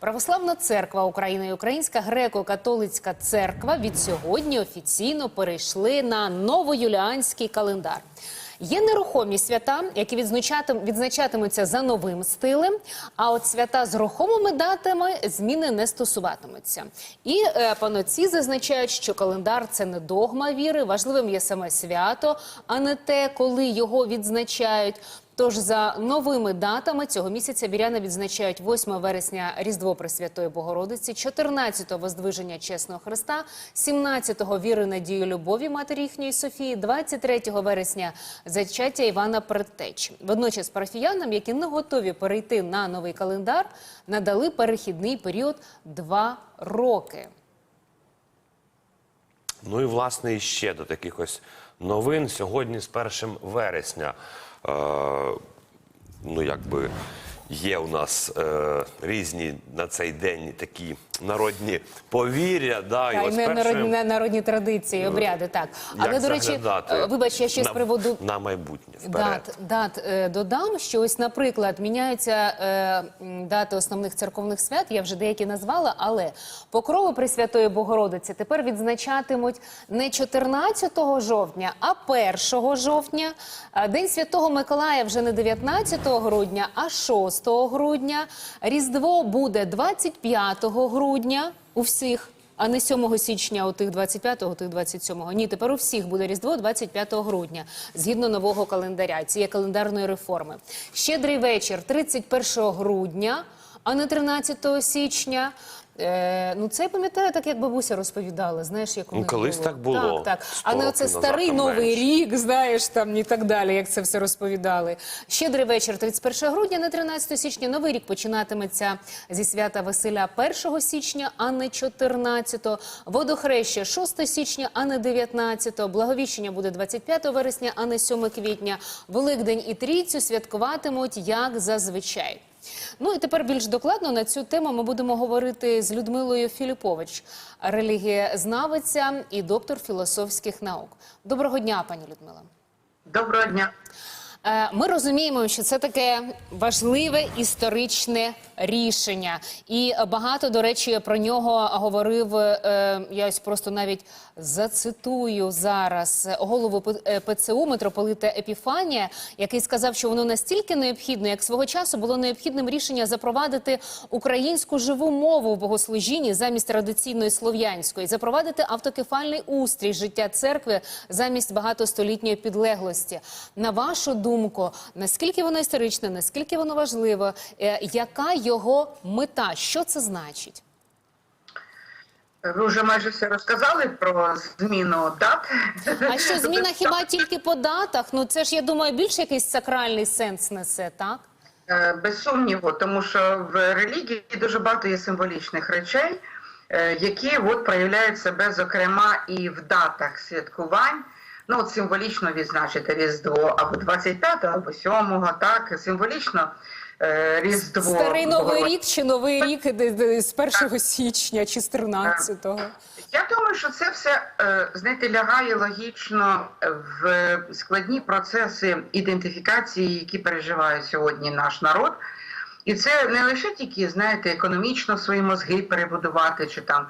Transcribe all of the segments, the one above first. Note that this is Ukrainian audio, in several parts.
Православна церква України і Українська греко-католицька церква від сьогодні офіційно перейшли на новоюліанський календар. Є нерухомі свята, які відзначатим- відзначатимуться за новим стилем. А от свята з рухомими датами зміни не стосуватимуться. І е, паноці зазначають, що календар це не догма віри. Важливим є саме свято, а не те, коли його відзначають. Тож за новими датами цього місяця віряни відзначають 8 вересня Різдво Пресвятої Богородиці, 14-го Воздвиження Чесного Христа, 17-го Віри Надії Любові Матері їхньої Софії, 23 вересня зачаття Івана Предтечі. Водночас парафіянам, які не готові перейти на новий календар, надали перехідний період 2 роки. Ну і власне і ще до таких ось новин сьогодні з 1 вересня. Е, ну якби є у нас е, різні на цей день такі народні повір'я. Да, Та ось не перше, народні, народні традиції, обряди. Так, як але до речі, е, вибач, я ще з приводу на майбутнє вперед. Дат, дат е, додам, що ось, наприклад, міняються е, дати основних церковних свят. Я вже деякі назвала, але покрови Пресвятої Богородиці тепер відзначатимуть не 14 жовтня, а 1 жовтня. День Святого Миколая вже не 19 грудня, а 6 грудня. Різдво буде 25 грудня у всіх. А не 7 січня, у тих 25-го, у тих 27-го. Ні, тепер у всіх буде Різдво 25 грудня, згідно нового календаря, цієї календарної реформи. Щедрий вечір 31 грудня, а не 13 січня. Е, ну, це я пам'ятаю, так як бабуся розповідала. Знаєш, як у Ну, колись було. так було. Так, так. 100 А не оце років назад, старий там новий менше. рік, знаєш, там і так далі, як це все розповідали. Щедрий вечір 31 грудня, не 13 січня. Новий рік починатиметься зі свята Василя 1 січня, а не 14. Водохреща 6 січня, а не 19. Благовіщення буде 25 вересня, а не 7 квітня. Великдень і трійцю святкуватимуть як зазвичай. Ну і тепер більш докладно на цю тему ми будемо говорити з Людмилою Філіпович, релігієзнавиця і доктор філософських наук. Доброго дня, пані Людмила. Доброго дня. Е, Ми розуміємо, що це таке важливе історичне рішення, і багато до речі про нього говорив. е, Я ось просто навіть зацитую зараз голову П- е, ПЦУ митрополита Епіфанія, який сказав, що воно настільки необхідно, як свого часу було необхідним рішення запровадити українську живу мову в богослужінні замість традиційної слов'янської, запровадити автокефальний устрій життя церкви замість багатостолітньої підлеглості. На вашу думку, наскільки воно історичне, наскільки воно важливо, е, яка його мета? Що це значить? Ви вже майже все розказали про зміну дат. А що зміна хіба тільки по датах? Ну це ж я думаю, більш якийсь сакральний сенс несе, так? Е, Без сумніву, тому що в релігії дуже багато є символічних речей, е, які от проявляють себе, зокрема, і в датах святкувань. Ну, от символічно відзначити Різдво або 25-го, або 7-го, так, символічно е, Різдво. Старий новий рік чи новий рік з 1 січня чи з 13-го? Я думаю, що це все е, знаєте, лягає логічно в складні процеси ідентифікації, які переживає сьогодні наш народ. І це не лише тільки, знаєте, економічно свої мозги перебудувати, чи там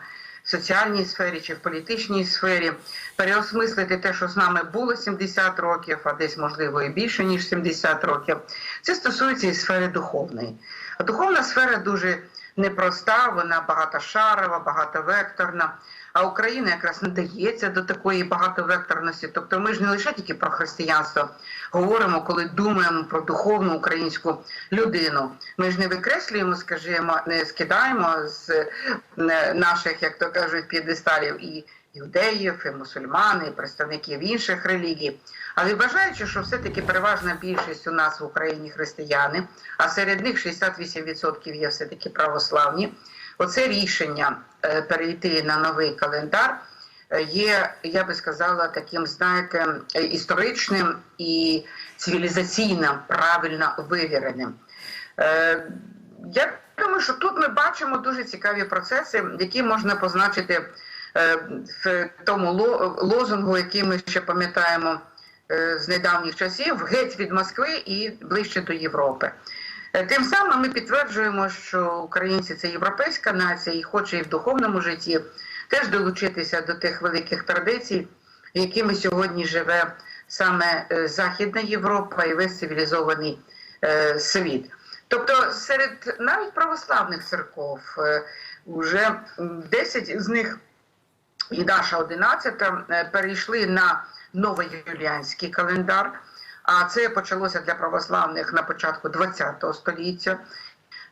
соціальній сфері, чи в політичній сфері, переосмислити те, що з нами було 70 років, а десь можливо і більше ніж 70 років. Це стосується і сфери духовної. А духовна сфера дуже непроста, вона багатошарова, багатовекторна. А Україна якраз не дається до такої багатовекторності. Тобто ми ж не лише тільки про християнство говоримо, коли думаємо про духовну українську людину. Ми ж не викреслюємо, скажімо, не скидаємо з е, наших, як то кажуть, п'єдесталів і іудеїв, і мусульман, і представників інших релігій. Але вважаючи, що все-таки переважна більшість у нас в Україні християни, а серед них 68% є все-таки православні. Оце рішення е, перейти на новий календар е, є, я би сказала, таким, знаєте, е, історичним і цивілізаційно правильно вивіреним. Я думаю, що тут ми бачимо дуже цікаві процеси, які можна позначити в тому лозунгу, який ми ще пам'ятаємо е, з недавніх часів, геть від Москви і ближче до Європи. Е, Тим самим ми підтверджуємо, що українці це європейська нація і хоче і в духовному житті теж долучитися до тих великих традицій, якими сьогодні живе саме е, Західна Європа і весь цивілізований е, світ. Тобто серед навіть православних церков е, вже м, 10 з них і наша 11 е, перейшли на новоюліанський календар. А це почалося для православних на початку ХХ століття,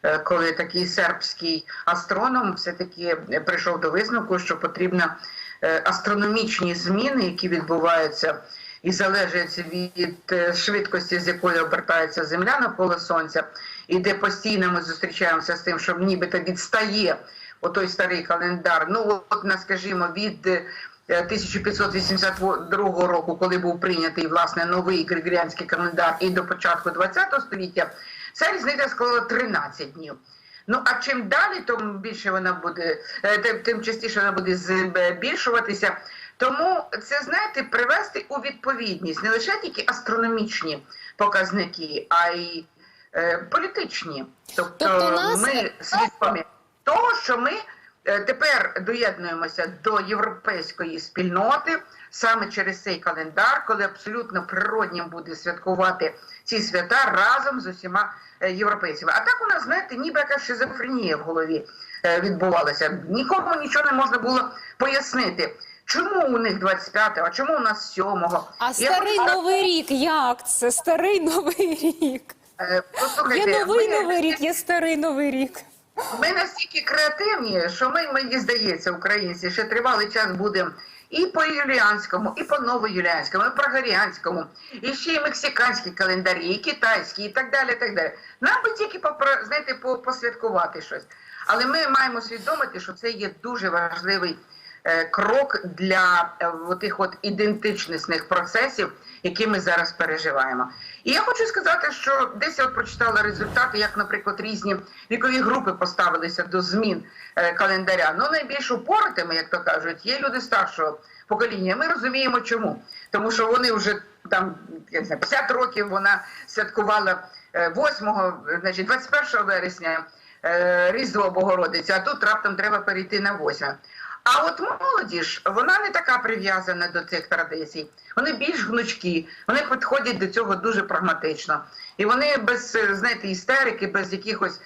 е, коли такий сербський астроном все-таки прийшов до висновку, що потрібно е, астрономічні зміни, які відбуваються і залежать від е, швидкості, з якою обертається Земля навколо Сонця, і де постійно ми зустрічаємося з тим, що нібито відстає отой старий календар. Ну от, на, скажімо, від е, 1582 року, коли був прийнятий власне новий григоріанський календар, і до початку ХХ століття, ця різниця склала 13 днів. Ну а чим далі, тим більше вона буде, е, тим, тим частіше вона буде збільшуватися. Тому це знаєте, привести у відповідність не лише тільки астрономічні показники, а й е, політичні. Тобто, Тобто нас- ми свідомі того, що ми е, тепер доєднуємося до європейської спільноти саме через цей календар, коли абсолютно природнім буде святкувати ці свята разом з усіма е, європейцями. А так у нас, знаєте, ніби якась шизофренія в голові е, відбувалася. Нікому нічого не можна було пояснити. Чому у них 25-го, а чому у нас 7-го? А Я старий хочу- новий рік як це? Старий новий рік. Послухайте, Є новий ми- новий рік, є старий новий рік. Ми настільки креативні, що ми, мені здається, українці ще тривалий час будемо і по юліанському, і по новоюліанському, і прогоріанському, і ще й мексиканські календарі, і китайські, і так далі. Так далі. Нам би тільки знаєте, по- посвяткувати щось. Але ми маємо свідомити, що це є дуже важливий крок для е, тих от ідентичностних процесів, які ми зараз переживаємо. І я хочу сказати, що десь я от прочитала результати, як, наприклад, різні вікові групи поставилися до змін е, календаря. Ну, найбільш упоротими, як то кажуть, є люди старшого покоління. Ми розуміємо, чому. Тому що вони вже там я не знаю, 50 років вона святкувала е, 8, значить, 21 вересня е, Різдво Богородиці, а тут раптом треба перейти на 8. А от молодіж, вона не така прив'язана до цих традицій. Вони більш гнучкі, вони підходять до цього дуже прагматично. І вони без знаєте, істерики, без якихось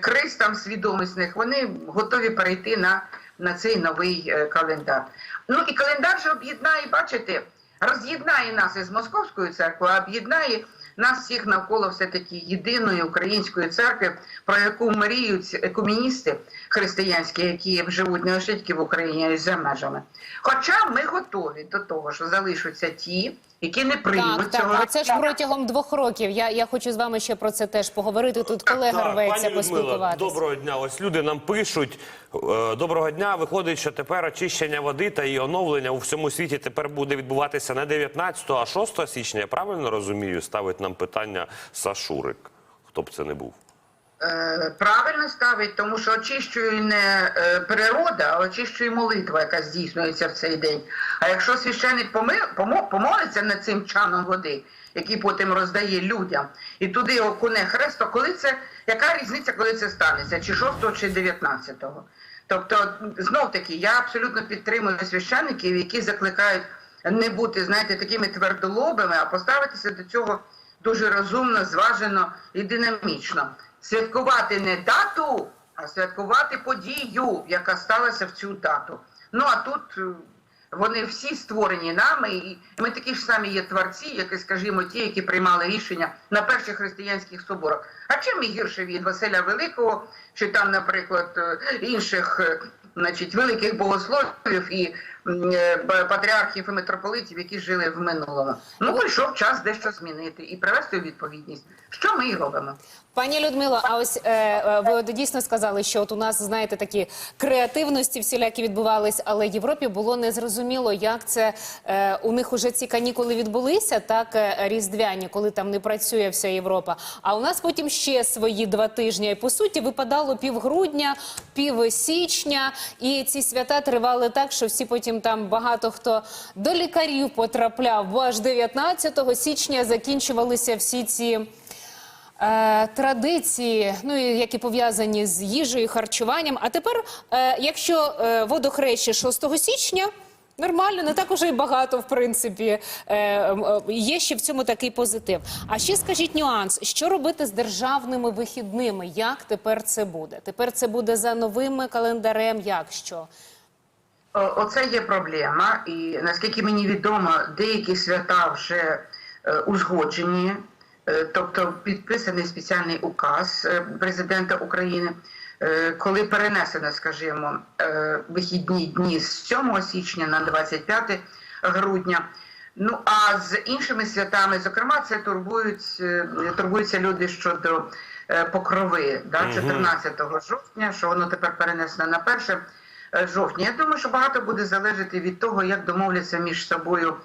криз там свідомісних, вони готові перейти на, на цей новий е, календар. Ну і календар же об'єднає, бачите, роз'єднає нас із Московською церквою, об'єднає нас всіх навколо все-таки єдиної української церкви, про яку мріють екуміністи християнські, які живуть не лише тільки в Україні, а й за межами. Хоча ми готові до того, що залишаться ті, які не приймуть Так, так, цього. а це ж протягом двох років. Я, я хочу з вами ще про це теж поговорити. Тут колега Так, рветься поспілкуватися. доброго дня. Ось люди нам пишуть. е, Доброго дня. Виходить, що тепер очищення води та її оновлення у всьому світі тепер буде відбуватися не 19, а 6 січня. Я правильно розумію? Ставить нам питання Сашурик. Хто б це не був? Е, Правильно ставить, тому що очищує не е, природа, а очищує молитва, яка здійснюється в цей день. А якщо священник помолиться над цим чаном води, який потім роздає людям, і туди окуне хрест, то коли це, яка різниця, коли це станеться? Чи 6 чи 19-го? Тобто, знов таки, я абсолютно підтримую священників, які закликають не бути, знаєте, такими твердолобими, а поставитися до цього дуже розумно, зважено і динамічно. Святкувати не дату, а святкувати подію, яка сталася в цю дату. Ну а тут е, вони всі створені нами, і ми такі ж самі є творці, як і, скажімо, ті, які приймали рішення на перших християнських соборах. А чим ми гірше від Василя Великого, чи там, наприклад, е, інших е, значить, великих богословів і патріархів і митрополитів, які жили в минулому. Ну, прийшов час дещо змінити і привести у відповідність. Що ми і робимо? Пані Людмило, а ось е, е, ви дійсно сказали, що от у нас знаєте такі креативності всілякі відбувались, але Європі було незрозуміло, як це е, у них уже ці канікули відбулися, так е, різдвяні, коли там не працює вся Європа. А у нас потім ще свої два тижні. І по суті випадало півгрудня, пів січня, і ці свята тривали так, що всі потім там багато хто до лікарів потрапляв, бо аж 19 січня закінчувалися всі ці. Е, традиції, ну які пов'язані з їжею, харчуванням. А тепер, е, якщо е, водохреща 6 січня. Нормально, не так уже і багато, в принципі. Є ще в цьому такий позитив. А ще скажіть нюанс: що робити з державними вихідними? Як тепер це буде? Тепер це буде за новим календарем. Як що? О- Оце є проблема, і наскільки мені відомо, деякі свята вже е, узгоджені, е, тобто підписаний спеціальний указ е, президента України, е, коли перенесено, скажімо, е, вихідні дні з 7 січня на 25 грудня. Ну а з іншими святами, зокрема, це турбують, е, турбуються люди щодо е, покрови, да, 14 жовтня, що воно тепер перенесено на 1 е, жовтня. Я думаю, що багато буде залежати від того, як домовляться між собою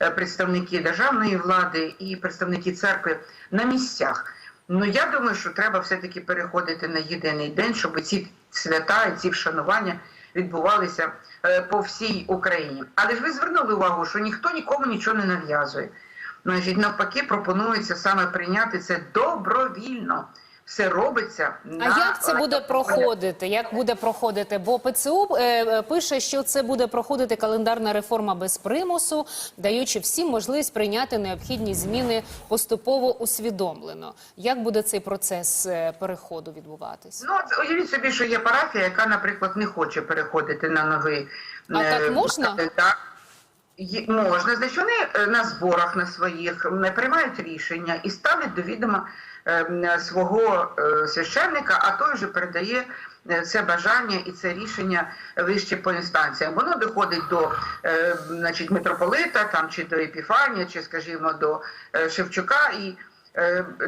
е, представники державної влади і представники церкви на місцях. Ну я думаю, що треба все-таки переходити на єдиний день, щоб ці свята і ці вшанування відбувалися е, по всій Україні. Але ж ви звернули увагу, що ніхто нікому нічого не нав'язує. Навпаки, пропонується саме прийняти це добровільно. Все робиться. А як це буде проходити? Як буде проходити? Бо ПЦУ е, пише, що це буде проходити календарна реформа без примусу, даючи всім можливість прийняти необхідні зміни поступово усвідомлено. Як буде цей процес е, переходу відбуватись? Ну, от уявіть собі, що є парафія, яка, наприклад, не хоче переходити на новий А е, так можна? Є- Можна, значить вони на зборах на своїх м, приймають рішення і ставлять до відома свого е, священника, а той вже передає е, це бажання і це рішення вище по інстанціям. Воно доходить до е, значить, митрополита там, чи до Епіфанія, чи, скажімо, до Шевчука. І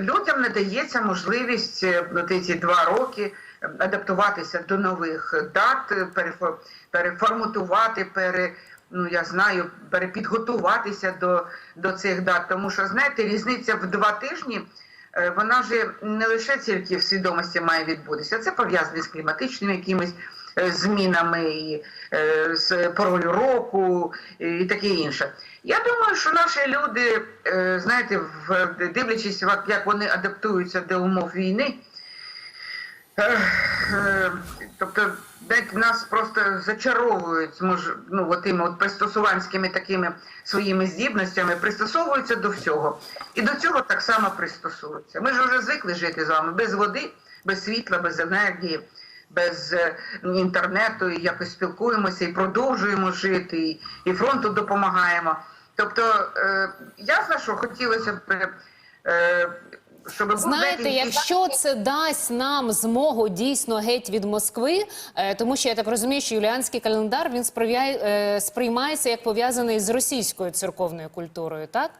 людям надається можливість е, ну, ці два роки е, адаптуватися до нових дат, е, перефо- переформатувати, пере, ну я знаю, перепідготуватися до, до цих дат. Тому що, знаєте, різниця в два тижні. Е, Вона ж не лише тільки в свідомості має відбутися, це пов'язане з кліматичними якимись е, змінами, і, е, з порою року і таке інше. Я думаю, що наші люди, знаєте, дивлячись, як вони адаптуються до умов війни, Тобто, знаєте, нас просто зачаровують мож, ну, отими от пристосуванськими такими своїми здібностями, пристосовуються до всього. І до цього так само пристосуються. Ми ж вже звикли жити з вами без води, без світла, без енергії, без е, інтернету, і якось спілкуємося і продовжуємо жити, і фронту допомагаємо. Тобто, е, ясно, що хотілося б. Е, щоб Знаєте, якщо це дасть нам змогу дійсно геть від Москви, е, тому що я так розумію, що юліанський календар він сприяє, е, сприймається як пов'язаний з російською церковною культурою, так?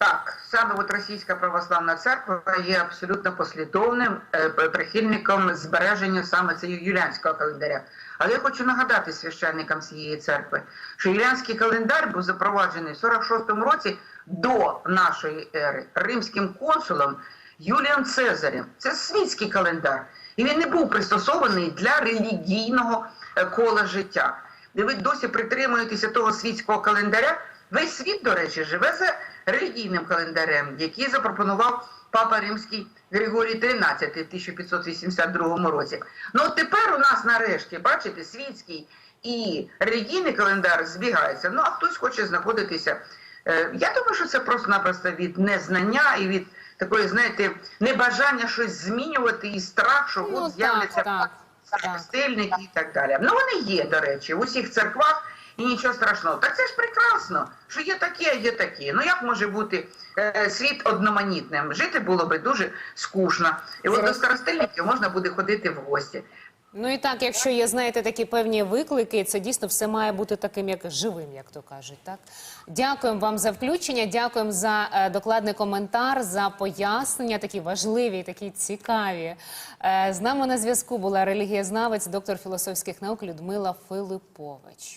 Так, саме от Російська православна церква є абсолютно послідовним е, прихильником збереження саме цього юліанського календаря. Але я хочу нагадати священникам цієї церкви, що юліанський календар був запроваджений в 46-му році до нашої ери римським консулом Юлієм Цезарем. Це світський календар, і він не був пристосований для релігійного е, кола життя. І ви досі притримуєтеся того світського календаря. Весь світ, до речі, живе за релігійним календарем, який запропонував Папа Римський Григорій XIII в 1582 році. Ну от тепер у нас нарешті, бачите, світський і релігійний календар збігаються. Ну а хтось хоче знаходитися. Е, Я думаю, що це просто-напросто від незнання і від такої, знаєте, небажання щось змінювати і страх, що Ну, от з'являться стильники і так далі. Ну вони є, до речі, в усіх церквах і нічого страшного. Так це ж прекрасно, що є такі, а є такі. Ну як може бути е, світ одноманітним? Жити було би дуже скучно. І от до старостильників можна буде ходити в гості. Ну і так, якщо є, знаєте, такі певні виклики, це дійсно все має бути таким, як живим, як то кажуть. Так дякуємо вам за включення. Дякуємо за е, докладний коментар, за пояснення, такі важливі, такі цікаві. Е, з нами на зв'язку була релігієзнавець, доктор філософських наук Людмила Филипович.